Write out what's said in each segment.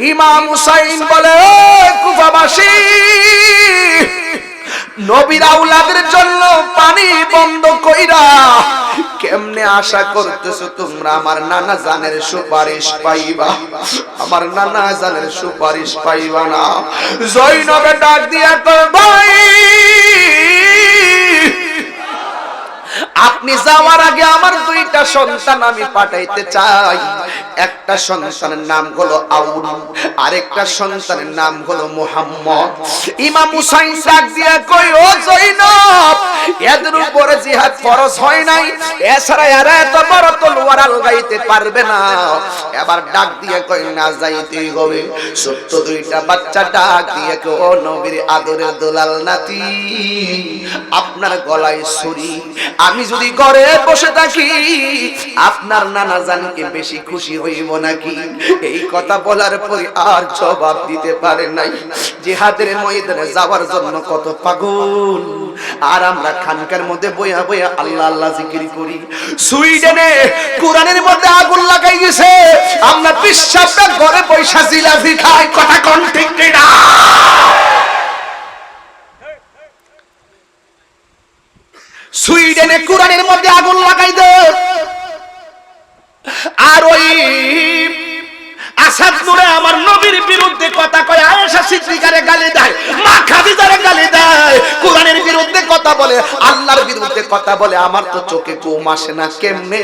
ইমাম হুসাইন বলে, "ও কুফাবাসী, নবীর আউলাদের জন্য পানি বন্ধ কইরা কেমনে আশা করতেছো তোমরা আমার নানা জানের সুপারিশ পাইবা? আমার নানা জানের সুপারিশ পাইবা না। জৈনবে ডাক দিয়া কর ভাই আপনি যাওয়ার আগে আমার দুইটা সন্তান আমি পাঠাইতে চাই। একটা সন্তানের নাম হলো আউন, আরেকটা সন্তানের নাম হলো মোহাম্মদ। ইমাম হুসাইন ডাক দিয়া কই ও জৈনব এদের উপরে জিহাদ ফরজ হয় নাই। এছাড়া এরা এত বড় তলোয়ার আলগাইতে পারবে না। এবার ডাক দিয়ে কই না হবে। সত্য দুইটা বাচ্চা ডাক দিয়ে নবীর আদরের দোলাল নাতি, আপনার গলায় ছুরি। আমি যদি ঘরে বসে থাকি, আপনার নানা জানকে বেশি খুশি হইব নাকি? এই কথা বলার পরে আর জবাব দিতে পারে নাই। জিহাদের ময়দানে যাওয়ার জন্য কত পাগল। আর আমরা খানকার মধ্যে বইয়া বইয়া আল্লাহ আল্লাহ জিকির করি। সুইডেনে কোরআনের মধ্যে আগুন লাগাই গেছে আমরা পিসাবটা ঘরে পয়সা জিলাপি খাই, কথা কোন ঠিক না সুইডেনে কোরআনের মধ্যে আগুন লাগাই দে। আর ওই আসাদ নূরে আমার নবীর বিরুদ্ধে কথা কয়, আয়েশা সিদ্দিকারে গালি দেয়, মা খাদিজারে গালি দেয়। কোরআনের বিরুদ্ধে কথা বলে, আল্লাহর বিরুদ্ধে কথা বলে, আমার তো চোখে ঘুম আসে না, কেমনে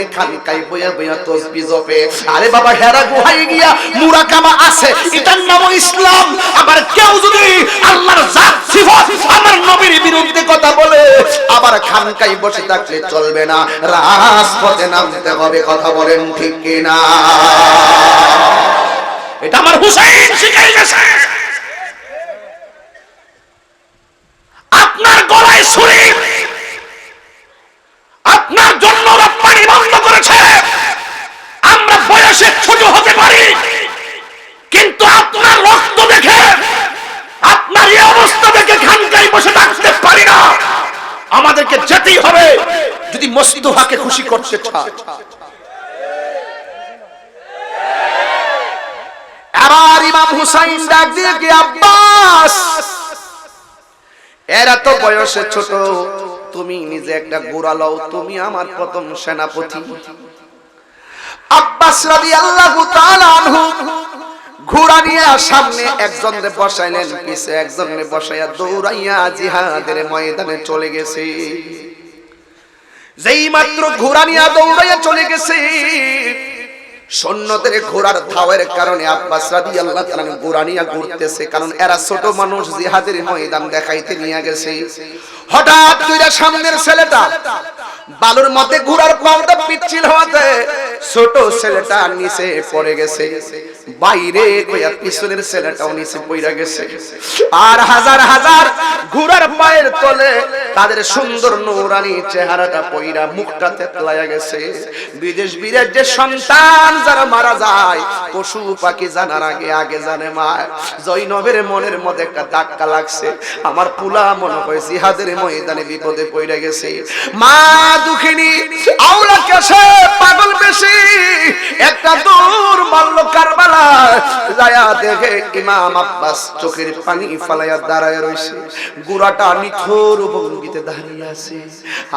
কাই বইয়া বইয়া তসবি জপে? আরে বাবা, হেরা গুহাই গিয়া মুরাকামা আছে, এটার নাম ইসলাম। আবার কেউ যদি আল্লাহর জাত আমার নবীর বিরুদ্ধে কথা বলে আবার খানকাই বসে থাকলে চলবে না। রাজপথে নামতে হবে কথা বলেন ঠিক কিনা? এটা আমার হুসাইন শিখাই গেছে। আপনার গলায় ছুরি। আপনার জন্য রপ্তানি বন্ধ করেছে। আমরা বয়সে ছোট হতে পারি। কিন্তু আপনার রক্ত দেখে আপনার এই অবস্থা বসে থাকতে পারি না। আমাদেরকে যেতেই হবে, যদি মস্তুহাকে খুশি করতে এরা তো বয়সে ছোট, তুমি নিজে একটা গোড়া লও, তুমি আমার প্রথম সেনাপতি। আব্বাস রাদিয়াল্লাহু তাআলা আনহু ঘোড়া নিয়ে সামনে একজন বসাইলেন, পিছে একজন বসাইয়া দৌড়াইয়া জিহাদের ময়দানে চলে গেছে। যেই মাত্র ঘোড়া নিয়ে দৌড়াইয়া চলে গেছে সৈন্যদের ঘোড়ার ধাওয়ের কারণে আব্বাস রাদিয়াল্লাহু তাআলা ঘোড়া নিয়ে ঘুরতেছে, কারণ এরা ছোট মানুষ, জিহাদের ময়দান দেখাইতে নিয়ে গেছে। হঠাৎ কইরা সামনের ছেলেটা বালুর মধ্যে ঘোড়ার পাউটা পিচ্ছিল হওয়াতে ছোট ছেলেটা নিচে পড়ে গেছে। বাইরে কইয়া পিছনের ছেলেটাও নিচে পড়ে গেছে। আর হাজার হাজার ঘোড়ার পায়ের তলে তাদের সুন্দর নৌরানি চেহারাটা পইরা মুখটা তেতলায়া গেছে। বিদেশ বিদেশ যে সন্তান যারা মারা যায়, পশু পাখি জানার আগে আগে জানে মা। জৈনবের মনের মধ্যে একটা ধাক্কা লাগছে। আমার পুলা মনে হয় জিহাদের ময়দানে বিপদে পড়ে গেছে। মা দুঃখিনী, আওলা কেসে পাগল বেশি। একটা দূর মারলো কারবালা। যায়া দেখে ইমাম আব্বাস চোখের পানি ফালাইয়া দাঁড়ায় রইছে গুড়াটা নিথর ভঙ্গিতে দাঁড়িয়ে আছে।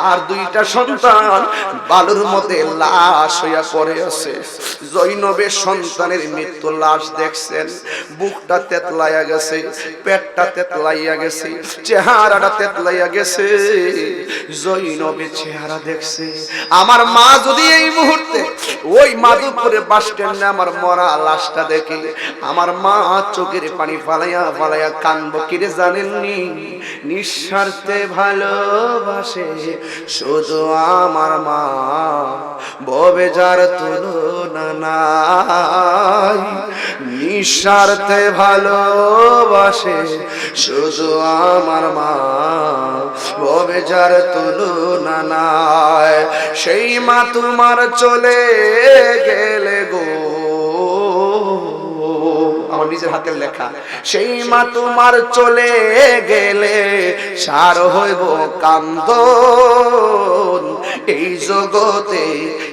আর দুইটা সন্তান বালুর মধ্যে লাশ হইয়া পড়ে আছে। জৈনবের সন্তানের মৃত্যু লাশ দেখছেন। বুকটা তেতলাইয়া গেছে, পেটটা তেতলাইয়া গেছে, চেহারাটা তেতলাইয়া গেছে। জৈনবের চেহারা দেখছে। আমার মা যদি এই মুহূর্তে ওই মাধবপুরে বাস স্ট্যান্ডে আমার মরা লাশটা দেখে, আমার মা চোখের পানি ফালাইয়া ফালাইয়া কানব, কিরে জানেননি? নিঃস্বার্থে ভালোবাসে শুধু আমার মা। ববে যার তুলনা নাই। নিঃস্বার্থে ভালোবাসে শুধু আমার মা। ববে যার তুলনা নাই। সেই মা তোমার চলে গেলে গো। আমার নিজের হাতের লেখা। সেই মা তোমার চলে গেলে সার হইব কান্দ এই জগতে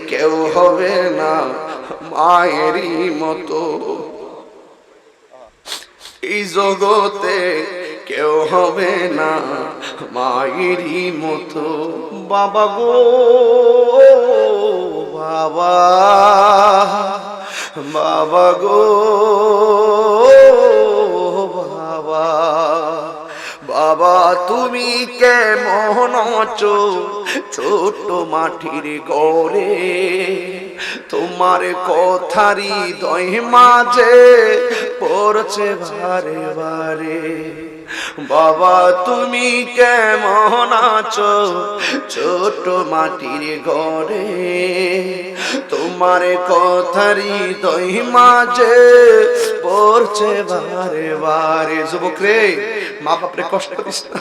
কেউ হবে না। মায়েরই মতো। এই জগতে কেউ হবে না মায়েরই মতো। বাবা গো বাবা বাবা গো। বাবা তুমি কেমন আছো? ছোট মাটির গড়ে তোমার কথারি দয় মাঝে পড়ছে বারে বারে। বাবা, তুমি কেমন আছো? ছোট মাটির ঘরে তোমার কথারি দই মাঝে পড়ছে বারে বারে। যুবক রে মা বাপরে কষ্ট দিস না।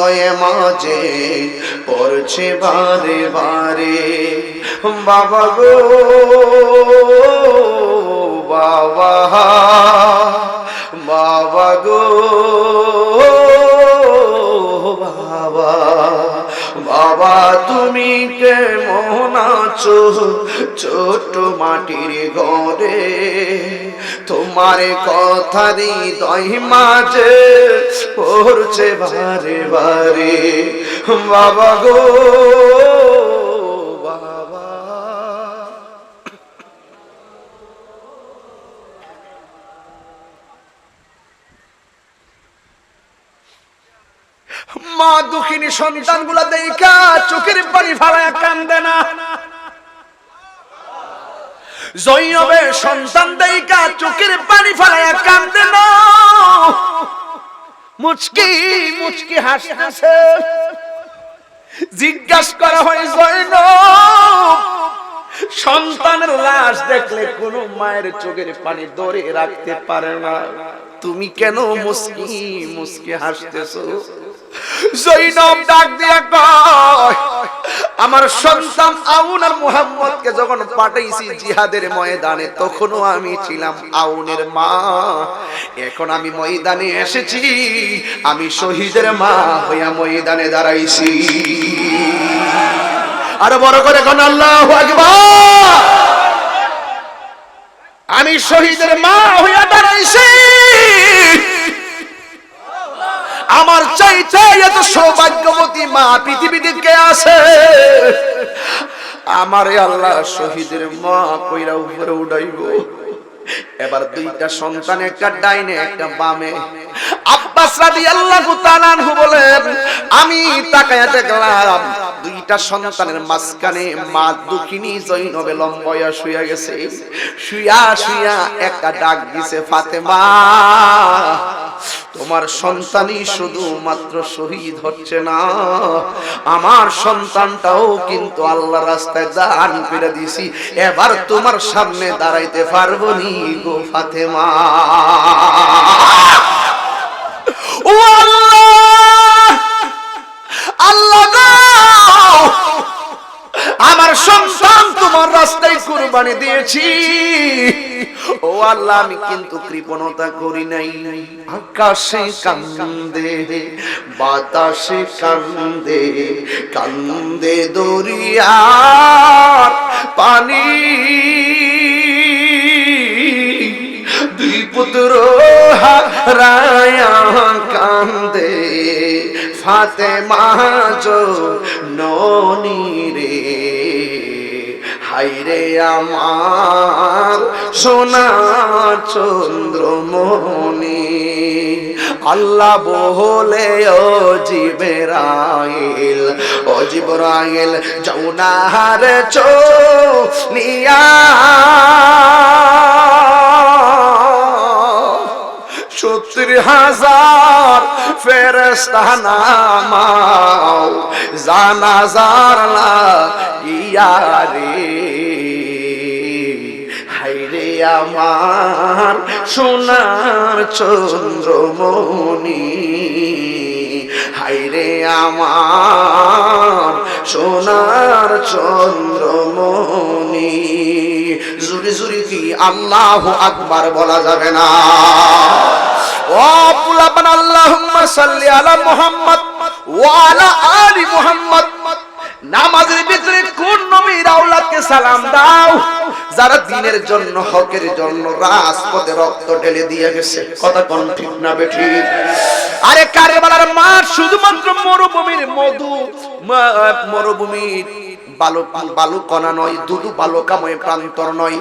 দয়ে মাঝে পড়ছে বারে বারে। বাবা গো বাবা বাবা গো বাবা। বাবা, তুমি কে আছো? ছোট মাটির ঘরে তোমার কথারি দই মাঝে পড়ছে বারে বারে। বাবা গো দুঃখিনী সন্তানগুলা দেখা চোখের কান্দে না। সন্তান দেখা চোখের পানি ফালায় কান্দে না। মুচকি মুচকি হাসতেছে। জিজ্ঞাসা করা হয়, জৈন, সন্তানের লাশ দেখলে কোন মায়ের চোখের পানি ধরে রাখতে পারে না। তুমি কেন মুস্কি মুস্কি হাসতেছো? জৈনব ডাক দিয়া কয়, আমার সন্তান আউন আর মুহাম্মদকে যখন পাঠাইছি জিহাদের ময়দানে, তখনও আমি ছিলাম আউনের মা। এখন আমি ময়দানে এসেছি, আমি শহীদের মা হইয়া ময়দানে দাঁড়াইছি। আরও বড় করে কোন, আল্লাহ আমি শহীদের মা হইয়া দাঁড়াইছি। আমার চাইতে এত সৌভাগ্যবতী মা পৃথিবীতে কে আছে? আমার আল্লাহ শহীদের মা কইরা উপরে উঠাইব এবার দুইটা সন্তান, একটা ডাইনে, একটা বামে। আব্বাস রাদিয়াল্লাহু তাআলা আনহু বলেন, আমি তাকায়া দেখলাম দুইটা সন্তানের মাঝখানে মা দুঃখিনী জৈনবে লম্বয়া শুয়া গেছে। শুয়া শুয়া একটা ডাক দিছে, ফাতেমা, তোমার সন্তানই শুধু মাত্র শহীদ হচ্ছে না। আমার সন্তানটাও কিন্তু আল্লাহ রাস্তায় দান করে দিছি এবার তোমার সামনে দাঁড়াইতে পারব নি গো ফাতেমা। আমার সন্তান তোমার রাস্তায় কুরবানি দিয়েছি। ও আল্লাহ, আমি কিন্তু কৃপণতা করি নাই। আকাশে কান্দে, বাতাসে কান্দে কান্দে পানি। দুই পুত্র হারায়া কান্দে। ফাতে মাঝো ননি রে হাইরে আমার সোনা চন্দ্রমণি। আল্লাহ বহলে ও জিবেরাইল, ও জিবরাইল যৌনার চো নিয়া। সত্তর হাজার ফেরেস্তা নামাও, জানাজার ইয়ারে হাইরে আমার সোনার চন্দ্রমণি হাইরে আমার সোনার চন্দ্রমণি। জুরি জুরি কি আল্লাহ আকবার বলা যাবে না? ও পুলাবান নামাজের ভিতরে কোন নবীর আওলাদকে সালাম দাও, যারা দিনের জন্য, হকের জন্য রাজপথে রক্ত ঢেলে দিয়ে গেছে। কথা কোন ঠিক না বেঠি আরে কারবালার মাঠ শুধুমাত্র মরুভূমির মধু মরুভূমির বালু বালু কণা নয় দুদু বালুকাময় প্রান্তর নয়।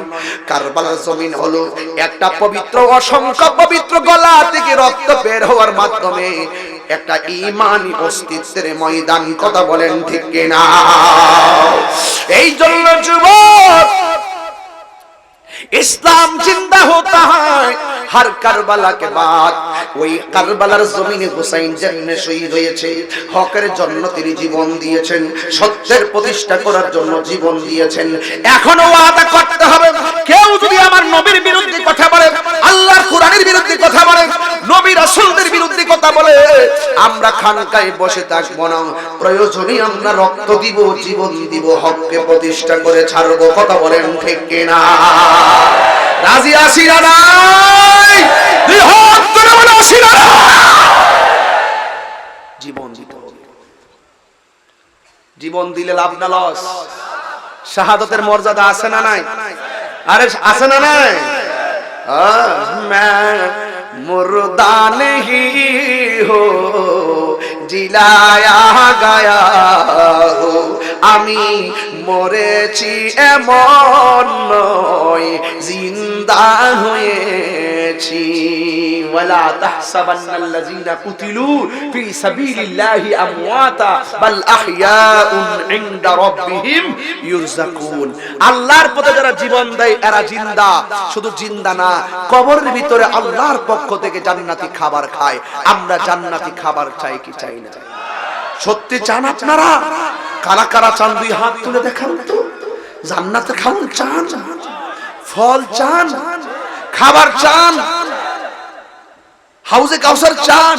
কারবালার জমিন হলো একটা পবিত্র, অসংখ্য পবিত্র গলা থেকে রক্ত বের হওয়ার মাধ্যমে একটা ইমানি অস্তিত্বের ময়দান, কথা বলেন ঠিক কিনা? এই জন্য যুবক ইসলাম জিন্দা হতা হয়। হর কারবালা কে বাদ, ওই কারবালার জমিনে হুসাইন যেমনে শহীদ হয়েছে। হকের জন্য তিনি জীবন দিয়েছেন, সত্যের প্রতিষ্ঠা করার জন্য জীবন দিয়েছেন। এখনও ওয়াদা করতে হবে। কেউ যদি আমার নবীর বিরুদ্ধে কথা বলে, আল্লাহর কোরআনের বিরুদ্ধে কথা বলে, নবী রাসূলদের বিরুদ্ধে কথা বলে, আমরা খানকায় বসে থাকব না। প্রয়োজনে আমরা রক্ত দিব, জীবন দিব, হককে প্রতিষ্ঠা করে ছাড়বো। কথা বলেন ঠিক কিনা? রাজি আসি না জীবন দিতে জীবন দিলে লাভ না লস। শাহাদতের মর্যাদা আছে না নাই? আরে, আছে না নাই? মুর্দা হি হো, জিলায়া গায়া হো। আমি মরেছি এমন নয়, জিন্দা হয়েছি। ওয়ালা তাহসাবান্নাল্লাযীনা কুতিলু ফি সাবিলিল্লাহি আমওয়াতা, বাল আহইয়াউন ইনদা রাব্বিহিম ইউরজাকুন আল্লাহর পথে যারা জীবন দেয়, এরা জিন্দা। শুধু জিন্দা না, কবরের ভিতরে আল্লাহর পক্ষ থেকে জান্নাতি খাবার খায়। আমরা জান্নাতি খাবার চাই কি চাই না? সত্যি চান আপনারা? কারা কারা চান, দুই হাত তুলে দেখান তো। জান্নাতে খাউন চান, ফল চান, খাবার চান, হাউজে কাউসার চান,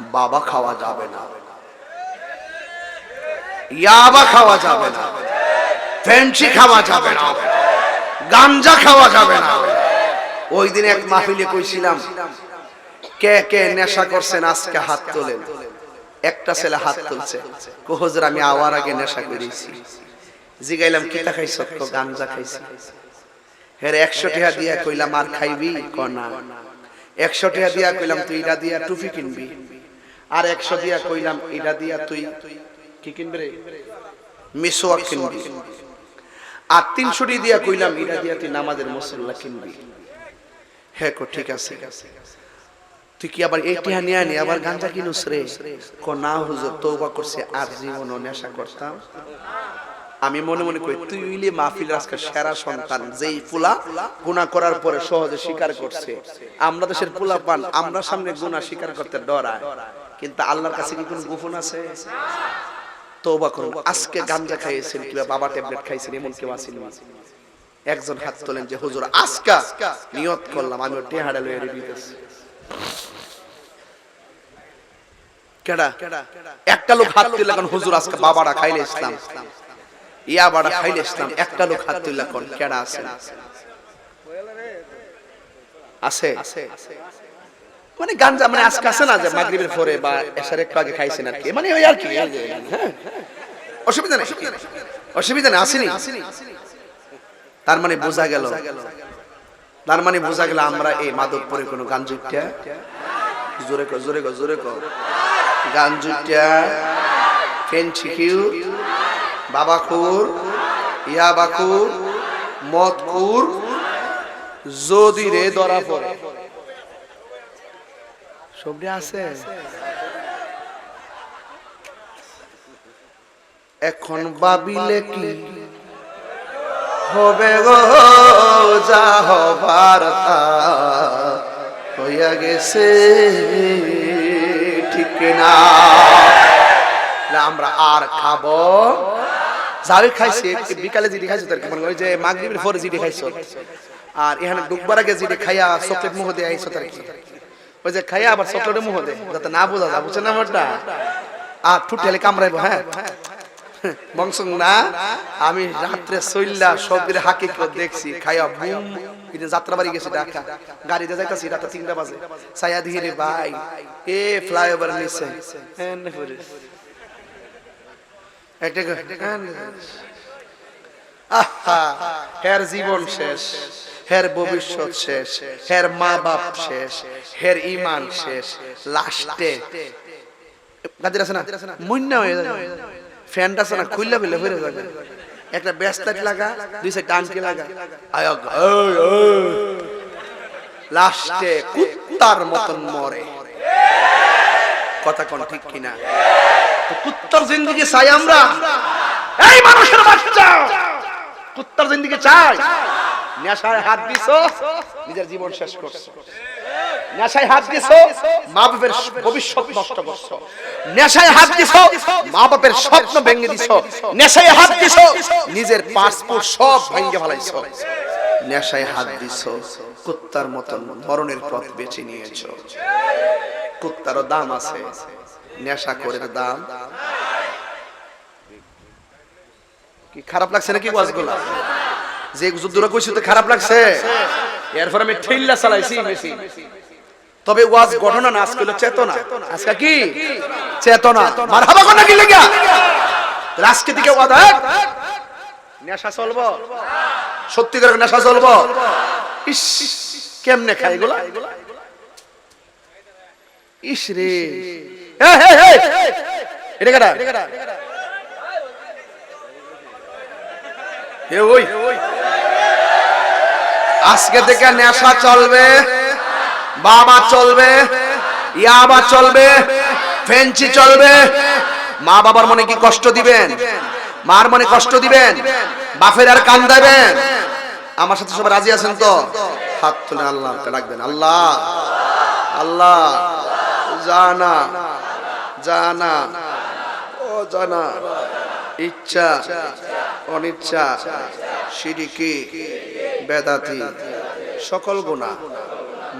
বাবা খাওয়া যাবে না। ইয়াবা খাওয়া যাবে না। খাওয়া যাবে না। গাঞ্জা খাওয়া যাবে না। ওই দিন এক মাহফিলে কইছিলাম, কে কে নেশা করছেন, আজকে হাত তোলেন। একটা ছেলে হাত তুলছে। কোহজর আমি আওয়ার আগে নেশা করেছি। জিগাইলাম কিতা খাইছ তো গাঞ্জা খাইছি। হের একশো টাকা দিয়া কইলাম আর খাইবি? কনা একশো টাকা দিয়া কইলাম তুই এটা দিয়া টুপি কিনবি। আর একশো দিয়া কইলাম এটা দিয়া তুই কি কিনবি রে? মিসোয়াক কিনবি। আর তিনশো দিয়া কইলাম এটা দিয়া তুই নামাজের মুসল্লা কিনবি। হ্যাঁ কো ঠিক আছে। তুই কি আবার এই টিহা নিয়ে আবার গাঞ্জা কিনুস রে? ক না হুজুর তৌবা করছে, আর জীবন নেশা করতাম। আমি মনে মনে করি, তুই উইলে মাহফিল আজকে সেরা সন্তান, যেই ফুলা গুনাহ করার পরে সহজে স্বীকার করছে। আমরা দেশের পোলা পান, আমরা সামনে গুনাহ স্বীকার করতে ডরায়। কিন্তু আল্লাহর কাছে কি কোনো গোপন আছে? তৌবা করুন। আজকে গাঞ্জা খাইয়েছেন কিংবা বাবা ট্যাবলেট খাইছেন, এমন কেউ আসেনি একজন হাত তোলেন যে, হুজুর, আজকা নিয়ত করলাম আমি ওটি হাড়ালো এর দিতেছি কেডা? একটা লোক হাত তুললে কোন হুজুর আজকে বাবারা খাইলে ইসলাম। ইয়া বাড়া খাইলে ইসলাম। একটা লোক হাত তুললে কোন কেডা আছে? আছে? মানে গাঞ্জা মানে আজকে আছে না যে মাগরিবের পরে বা এসার একটু আগে খাইছেন আর কি? মানে ওই আর কি হ্যাঁ। অসুবিধা নেই? অসুবিধা নেই? আসেনি? তার মানে বোঝা গেল তার মানে বোঝা গেল আমরা এই মাদকপুরে কোনো গান জুটিয়া জোরে কর জোরে কর জোরে কর। গান জুটিয়া ফেন ছিকিউ বাবা খুর ইয়া বাকুর মদ খুর যদি রে ধরা পড়ে। সবটি আছে? এখন ভাবিলে কি? হবে গো, যা হবার হইয়া গেছে, ঠিক না আমরা আর খাব? যাই খাইছি বিকালে জিডি খাইছো তার কি মনে হয়? ওই যে মাগরিবের পরে জিডি খাইছো। আর এখানে ডুববার আগে জিডি খাইয়া চকলেট মুহ দিয়ে আইছো তার কি? ওই যে খাইয়া আবার চকলেটের মুহ দে যাতে না বোঝা যায়, বুঝছেন না আমারটা আর ঠুটিয়ালে কামড়াইবো হ্যাঁ? বংশ না আমি রাত্রে সইল্লা সবদের হাকি করে দেখছি খাইয়া বুম এটা যাত্রা বাড়ি গেছি ঢাকা গাড়িতে যাইতাছি রাতে তিনটা বাজে। সায়া দিয়ে রে ভাই এ ফ্লাইওভার নিচে হ্যাঁ হ্যাঁ। আহা, হের জীবন শেষ হের ভবিষ্যৎ শেষ হের মা বাপ শেষ হের ইমান শেষ লাস্টে। গাদির আছে না? মুন্না হয়ে যাবে। ফ্যানটা আছে না খুললে খুললে ফিরে যাবে। একটা ব্যস্তাট লাগা দুই সাইড টানকে লাগা। আয় অগ, ওই, ওই। লাস্টে কুত্তার মতন মরে। কথা কোন ঠিক কিনা কুত্তার জিন্দগি চাই আমরা? এই মানুষের বাচ্চা! কুত্তার জিন্দগি চাই? নেশায় হাত দিছো? নিজের জীবন শেষ করছ। নেশায় হাত মা বাপের ভবিষ্যৎ নষ্ট নেশায় হাত মা বাপের স্বপ্ন ভেঙে নেশায় হাত নিজের পাসপোর্ট সব ভেঙে নেশায় হাত কুত্তার মতন মরণের পথ বেছে কুত্তারও দাম আছে, নেশা করে দাম। কি খারাপ লাগছে নাকি ওয়াজগুলা? যে কইছি তো খারাপ লাগছে। এরপর আমি ঠেল্লা চালাইছি বেশি তবে ওয়াজ ঘটনা না আজকে হলো চেতনা। আজকে কি? চেতনা। মারহাবা কোন কি লাগা আজকে দিকে ওয়াজ? নেশা চলবো। সত্যি করে নেশা চলবো। ইস কেমনে খাই এগুলা? ইস রে। হে হে। হে এটা কাটা হে ওই। আজকে থেকে নেশা চলবে। বাবা চলবে, ইয়াবা চলবে, ফেঞ্চি চলবে। মা বাবার মনে কি কষ্ট দিবেন? মার মনে কষ্ট দিবেন? বাপের আর কান দেবেন? আমার সাথে সবাই রাজি আছেন তো? হাত তুলে আল্লাহ রাখবেন আল্লাহ আল্লাহ, জানা জানা, ও জানা, ইচ্ছা, অনিচ্ছা, সিরিকি, বেদাতি, সকল গুণা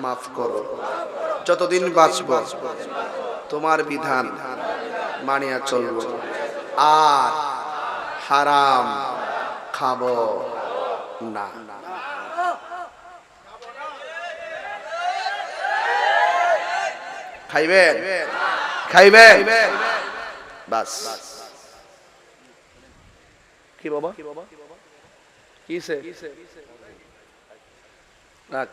মাফ করো। যতদিন বাঁচব তোমার বিধান মানিয়া চলব। আর হারাম খাব না। খাইবেন? খাইবেন? বাস। কি বাবা? কিসে রাখ।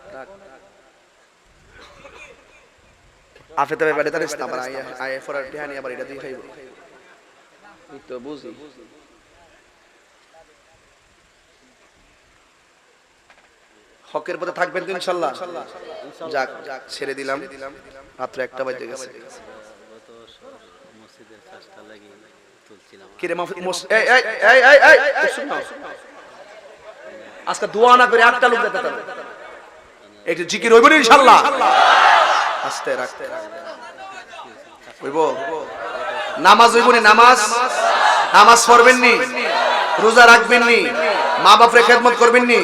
আপনি তবে বাড়ি তারিস না আবার আয় আয় ফরার টিহানি আবার এটা দিয়ে খাইব। তো বুঝি। হকের পথে থাকবেন তো ইনশাল্লাহ। যাক ছেড়ে দিলাম। মাত্র একটা বাজে গেছে। আজকে দোয়া না করে আটটা লোক যেতে একটু জিকির হইব না ইনশাআল্লাহ নামাজ নামাজ? নামাজ রোজা রাখবেননি মা বাপরে খেদমত করবেন নি?